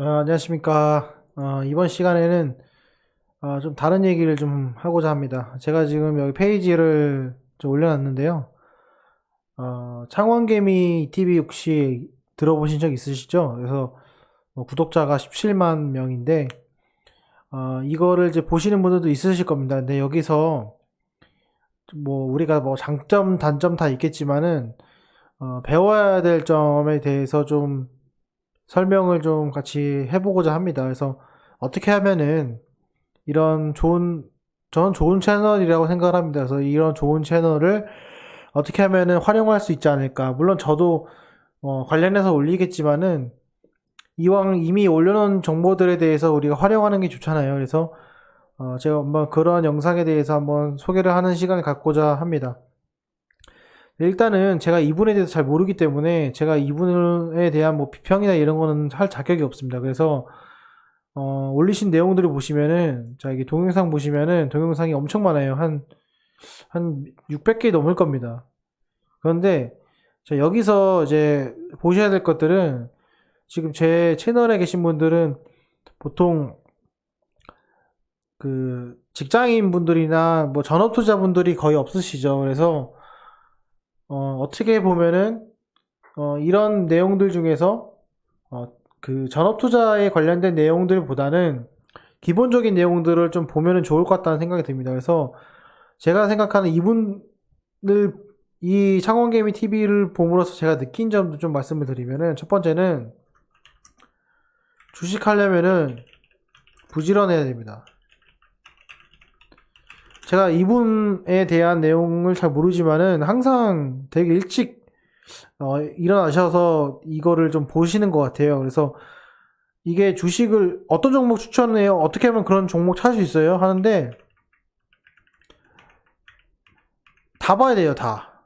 어, 안녕하십니까. 어, 이번 시간에는 어, 좀 다른 얘기를 좀 하고자 합니다. 제가 지금 여기 페이지를 좀 올려놨는데요. 어, 창원개미 TV 혹시 들어보신 적 있으시죠? 그래서 뭐 구독자가 17만 명인데 어, 이거를 이제 보시는 분들도 있으실 겁니다. 근데 여기서 뭐 우리가 뭐 장점, 단점 다 있겠지만은 어, 배워야 될 점에 대해서 좀 설명을 좀 같이 해보고자 합니다. 그래서 어떻게 하면은 이런 좋은, 저는 좋은 채널이라고 생각을 합니다. 그래서 이런 좋은 채널을 어떻게 하면은 활용할 수 있지 않을까. 물론 저도 어, 관련해서 올리겠지만은 이왕 이미 올려놓은 정보들에 대해서 우리가 활용하는 게 좋잖아요. 그래서 어, 제가 한번 그런 영상에 대해서 한번 소개를 하는 시간을 갖고자 합니다. 일단은 제가 이분에 대해서 잘 모르기 때문에 제가 이분에 대한 뭐 비평이나 이런 거는 할 자격이 없습니다. 그래서 어, 올리신 내용들을 보시면은 자 이게 동영상 보시면은 동영상이 엄청 많아요. 한한 600개 넘을 겁니다. 그런데 자 여기서 이제 보셔야 될 것들은 지금 제 채널에 계신 분들은 보통 그 직장인 분들이나 뭐 전업 투자분들이 거의 없으시죠. 그래서 어, 어떻게 보면은 어, 이런 내용들 중에서 어, 그 전업 투자에 관련된 내용들보다는 기본적인 내용들을 좀 보면은 좋을 것 같다는 생각이 듭니다. 그래서 제가 생각하는 이분을 이 창원개미 TV를 봄으로써 제가 느낀 점도 좀 말씀을 드리면은 첫 번째는 주식하려면은 부지런해야 됩니다. 제가 이분에 대한 내용을 잘 모르지만은 항상 되게 일찍 어, 일어나셔서 이거를 좀 보시는 것 같아요. 그래서 이게 주식을 어떤 종목 추천해요? 어떻게 하면 그런 종목 찾을 수 있어요? 하는데 다 봐야 돼요, 다.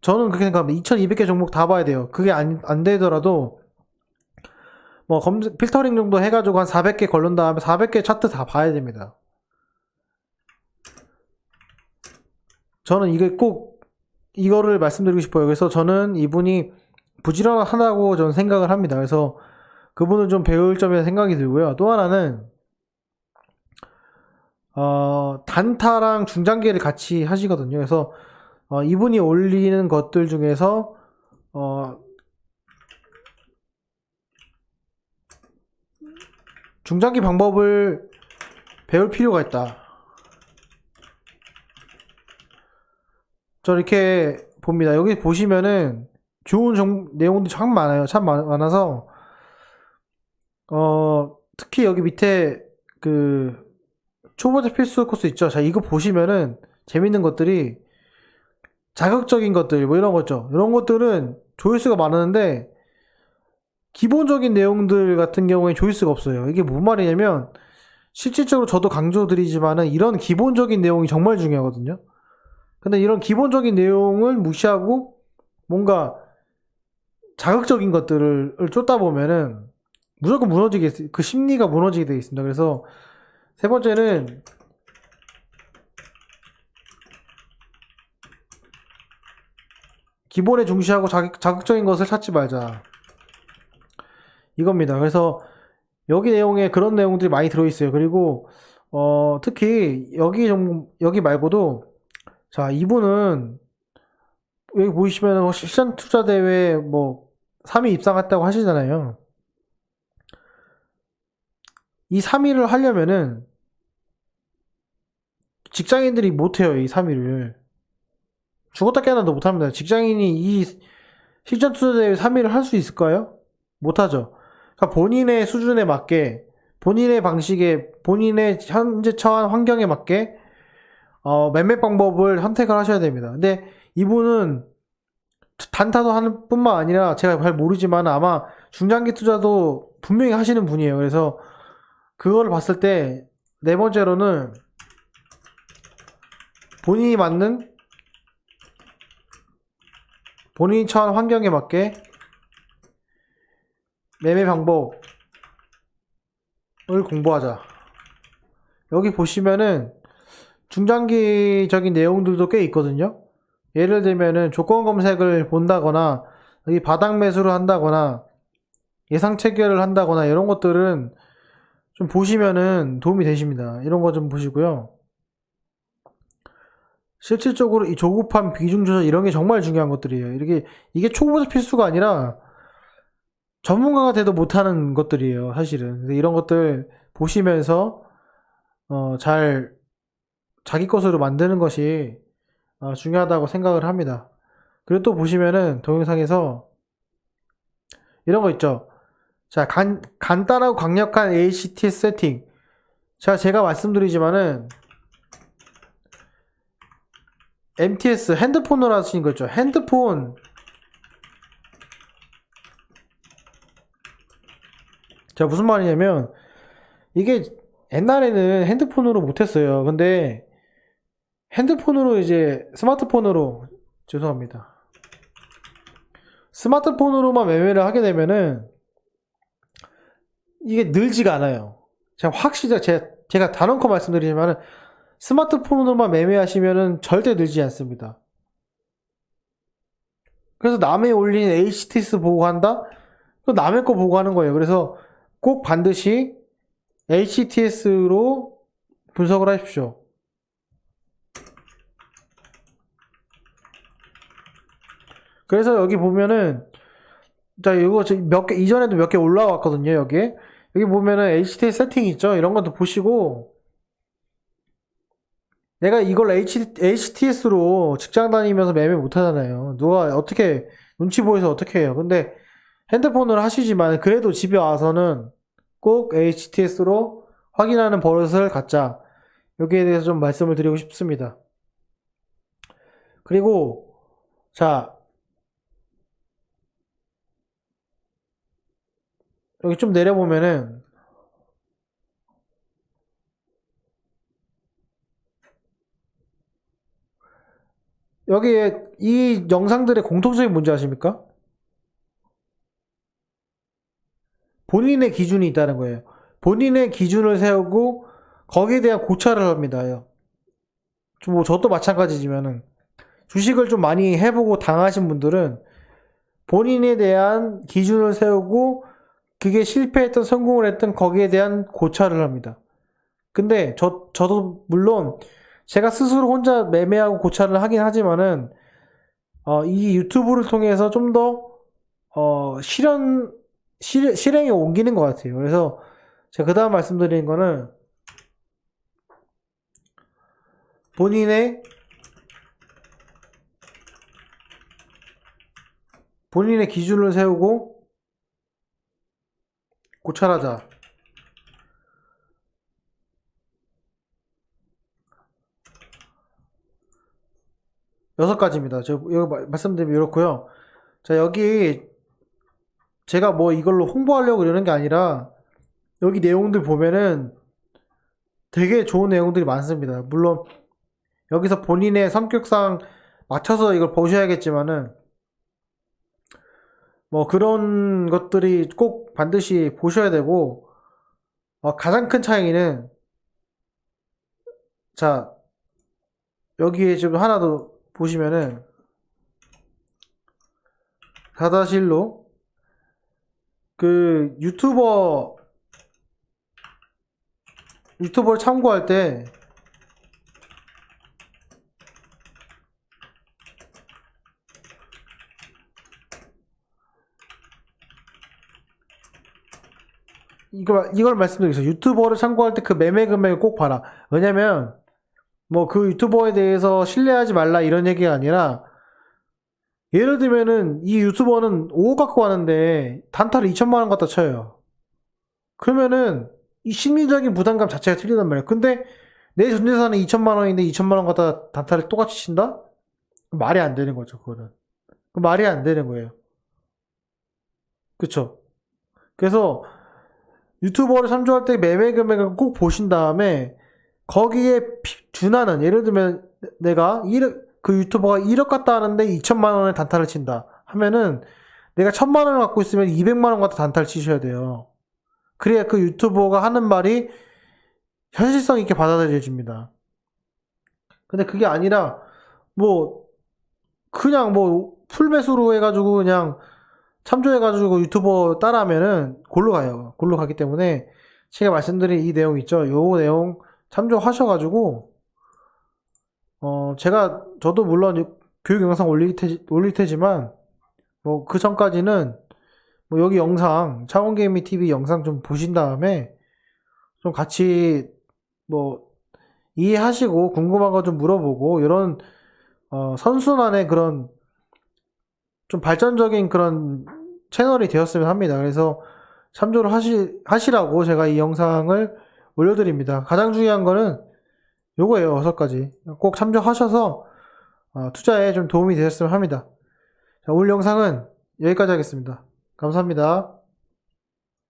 저는 그렇게 생각합니다. 2200개 종목 다 봐야 돼요. 그게 안, 안 되더라도 뭐 검색, 필터링 정도 해가지고 한 400개 걸른 다음에 400개 차트 다 봐야 됩니다. 저는 이게 꼭 이거를 말씀드리고 싶어요. 그래서 저는 이분이 부지런하다고 저는 생각을 합니다. 그래서 그분을 좀 배울 점이라 생각이 들고요. 또 하나는 어, 단타랑 중장기를 같이 하시거든요. 그래서 어, 이분이 올리는 것들 중에서 어, 중장기 방법을 배울 필요가 있다. 저 이렇게 봅니다. 여기 보시면은 좋은 정, 내용들이 참 많아요. 참 많, 많아서 어 특히 여기 밑에 그 초보자 필수 코스 있죠. 자 이거 보시면은 재밌는 것들이 자극적인 것들 뭐 이런 거죠. 이런 것들은 조회수가 많았는데 기본적인 내용들 같은 경우에 조회수가 없어요. 이게 뭔 말이냐면 실질적으로 저도 강조드리지만은 이런 기본적인 내용이 정말 중요하거든요. 근데 이런 기본적인 내용을 무시하고 뭔가 자극적인 것들을 쫓다 보면은 무조건 무너지게 있- 그 심리가 무너지게 되어 있습니다. 그래서 세 번째는 기본에 중시하고 자극, 자극적인 것을 찾지 말자. 이겁니다. 그래서 여기 내용에 그런 내용들이 많이 들어있어요. 그리고 어, 특히 여기 정 여기 말고도 자, 이분은 여기 보이시면 뭐 실전 투자 대회 뭐 3위 입상했다고 하시잖아요. 이 3위를 하려면은 직장인들이 못해요, 이 3위를. 죽었다 깨어나도 못합니다. 직장인이 이 실전 투자 대회 3위를 할 수 있을까요? 못하죠. 그러니까 본인의 수준에 맞게, 본인의 방식에, 본인의 현재 처한 환경에 맞게 어, 매매 방법을 선택을 하셔야 됩니다. 근데 이분은 단타도 하는 뿐만 아니라 제가 잘 모르지만 아마 중장기 투자도 분명히 하시는 분이에요. 그래서 그거를 봤을 때 네 번째로는 본인이 맞는 본인이 처한 환경에 맞게 매매 방법을 공부하자. 여기 보시면은 중장기적인 내용들도 꽤 있거든요. 예를 들면은 조건 검색을 본다거나 여기 바닥 매수를 한다거나 예상 체결을 한다거나 이런 것들은 좀 보시면은 도움이 되십니다. 이런 거 좀 보시고요. 실질적으로 이 조급함, 비중 조절 이런 게 정말 중요한 것들이에요. 이게 이게 초보자 필수가 아니라 전문가가 돼도 못하는 것들이에요. 사실은 이런 것들 보시면서 어, 잘 자기 것으로 만드는 것이 어, 중요하다고 생각을 합니다. 그리고 또 보시면은 동영상에서 이런 거 있죠. 자, 간, 간단하고 강력한 ACTS 세팅. 자, 제가 말씀드리지만은 MTS 핸드폰으로 하시는 거 있죠. 핸드폰 자, 무슨 말이냐면 이게 옛날에는 핸드폰으로 못했어요. 근데 핸드폰으로 이제 스마트폰으로 죄송합니다. 스마트폰으로만 매매를 하게 되면은 이게 늘지가 않아요. 제가 확실히 제가, 제가 단언코 말씀드리지만은 스마트폰으로만 매매하시면은 절대 늘지 않습니다. 그래서 남의 올린 HTS 보고 한다? 또 남의 거 보고 하는 거예요. 그래서 꼭 반드시 HTS로 분석을 하십시오. 그래서 여기 보면은 자 이거 몇 개 이전에도 몇 개 올라왔거든요 여기에 여기 보면은 HTS 세팅 있죠? 이런 것도 보시고. 내가 이걸 HTS로 직장 다니면서 매매 못 하잖아요. 누가 어떻게 눈치 보여서 어떻게 해요? 근데 핸드폰으로 하시지만 그래도 집에 와서는 꼭 HTS로 확인하는 버릇을 갖자. 여기에 대해서 좀 말씀을 드리고 싶습니다. 그리고 자 여기 좀 내려보면은 여기에 이 영상들의 공통적인 문제 아십니까? 본인의 기준이 있다는 거예요. 본인의 기준을 세우고 거기에 대한 고찰을 합니다. 뭐 저도 마찬가지지만은 주식을 좀 많이 해보고 당하신 분들은 본인에 대한 기준을 세우고 그게 실패했던 성공을 했던 거기에 대한 고찰을 합니다. 근데 저 저도 물론 제가 스스로 혼자 매매하고 고찰을 하긴 하지만은 어, 이 유튜브를 통해서 좀더 어, 실현 실, 실행에 옮기는 것 같아요. 그래서 제가 그 다음 말씀드리는 거는 본인의 본인의 기준을 세우고 고찰하자. 여섯 가지입니다. 저 여기 말씀드리면 이렇고요. 자 여기 제가 뭐 이걸로 홍보하려고 이러는 게 아니라 여기 내용들 보면은 되게 좋은 내용들이 많습니다. 물론 여기서 본인의 성격상 맞춰서 이걸 보셔야겠지만은 뭐 그런 것들이 꼭 반드시 보셔야 되고 어, 가장 큰 차이는 자 여기에 지금 하나 더 보시면은 다다실로 그 유튜버 유튜버를 참고할 때 이걸, 이걸 말씀드리겠어요. 유튜버를 참고할 때 그 매매 금액을 꼭 봐라. 왜냐면, 뭐 그 유튜버에 대해서 신뢰하지 말라 이런 얘기가 아니라, 예를 들면은 이 유튜버는 5억 갖고 가는데 단타를 2천만 원 갖다 쳐요. 그러면은 이 심리적인 부담감 자체가 틀리단 말이에요. 근데 내 전재산은 2천만 원인데 2천만 원 갖다 단타를 똑같이 친다? 말이 안 되는 거죠, 그거는. 말이 안 되는 거예요. 그쵸? 그래서 유튜버를 참조할 때 매매 금액을 꼭 보신 다음에 거기에 준하는 예를 들면 내가 1억, 그 유튜버가 1억 갖다 하는데 2천만 원의 단타를 친다 하면은 내가 천만 원을 갖고 있으면 200만 원 갖다 단타를 치셔야 돼요. 그래야 그 유튜버가 하는 말이 현실성 있게 받아들여집니다. 근데 그게 아니라 뭐 그냥 뭐 풀매수로 해가지고 그냥 참조해가지고 유튜버 따라하면은 골로 가요. 골로 가기 때문에 제가 말씀드린 이 내용 있죠. 요 내용 참조하셔가지고 어 제가 저도 물론 교육 영상 올릴 테 올릴 테지만 뭐 그 전까지는 뭐 여기 영상 창원게이밍 TV 영상 좀 보신 다음에 좀 같이 뭐 이해하시고 궁금한 거 좀 물어보고 이런 어, 선순환의 그런 좀 발전적인 그런 채널이 되었으면 합니다. 그래서 참조를 하시, 하시라고 제가 이 영상을 올려드립니다. 가장 중요한 거는 요거예요. 여섯 가지. 꼭 참조하셔서 어, 투자에 좀 도움이 되셨으면 합니다. 자, 오늘 영상은 여기까지 하겠습니다. 감사합니다.